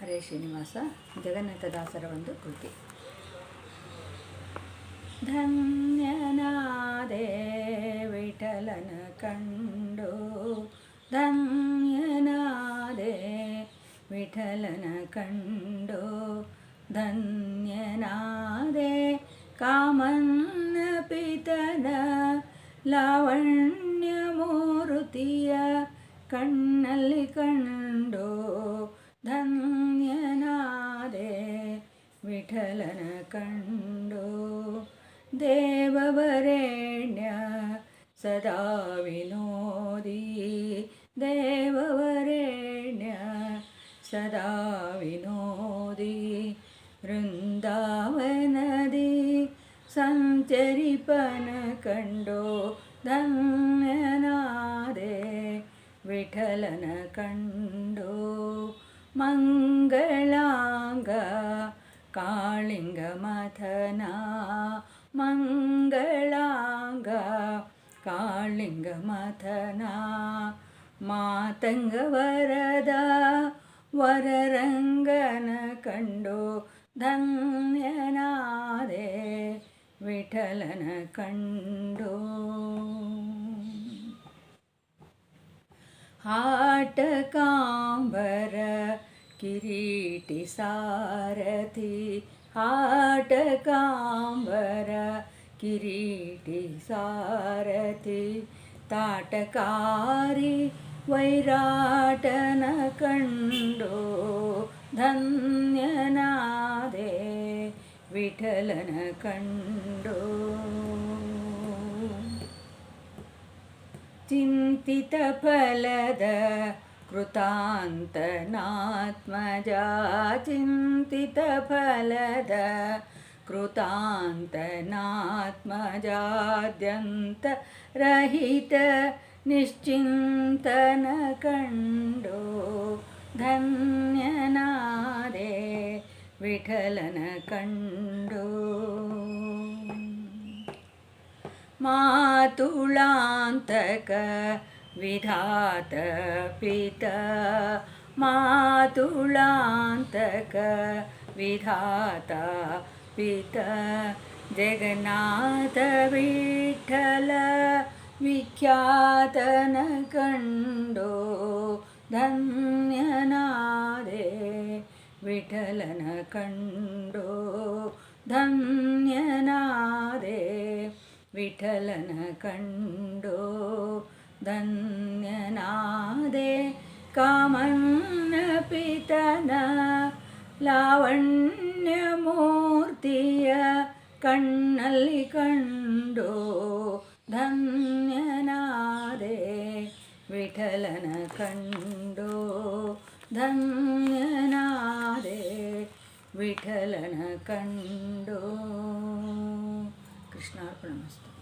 ಹರೇ ಶ್ರೀನಿವಾಸ ಜಗನ್ನಾಥದಾಸರ ಒಂದು ಕೃತಿ ಧನ್ಯನಾದೆ ವಿಠಲನ ಕಂಡು ಧನ್ಯನಾದೆ ವಿಠಲನ ಕಂಡು ಧನ್ಯನಾದೆ ಕಾಮನ್ನ ಪಿತನ ಲಾವಣ್ಯ ಮೂರುತಿಯ ಕಣ್ಣಲ್ಲಿ ಕಂಡು ಧನ್ಯನಾದೆ ವಿಠಲನ ಕಂಡು ದೇವವರೇಣ್ಯ ಸದಾ ವಿನೋದಿ ದೇವವರೇಣ್ಯ ಸದಾ ವಿನೋದಿ ವೃಂದಾವನದಿ ಸಂಚರಿಪನ ಕಂಡು ಧನ್ಯನಾದೆ ವಿಠಲನ ಕಂಡು ಮಂಗಳಾಂಗ ಕಾಳಿಂಗ ಮಥನ ಮಂಗಳಾಂಗ ಕಾಳಿಂಗ ಮಥನ ಮಾತಂಗ ವರದ ವರರಂಗನ ಕಂಡು ಧನ್ಯನಾದೆ ವಿಠಲನ ಕಂಡು ಹಾಟಕಾಂಬರ ಕಿರೀಟಿ किरीटि सारथि आटकाम्बर किरीटि सारथि ताटकारी वैराटन कण्डो धन्यनादे विठलन कण्डो चिन्तितफलद कृतान्तनात्मजा चिन्तितफलद कृतान्तनात्मजाद्यन्तरहितनिश्चिन्तनकण्डो धन्यनादे विठलनकण्डो। मातुलान्तक विधातपिता मातुलान्तक विधाता पिता विठ्ठल विख्यातनकण्डो धन्यनादे विठलनकण्डो धन्यनादे विठलनकण्डो ധന്യനാദേ കാമന്ന പിതന ലാവണ്യമൂർത്തിയ കണ്ണല്ലി കണ്ടോ? ധന്യനാദേ വിഠലന കണ്ടോ? ധന്യനാദേ വിഠലന കണ്ടോ? കൃഷ്ണാർപ്പണമസ്തു.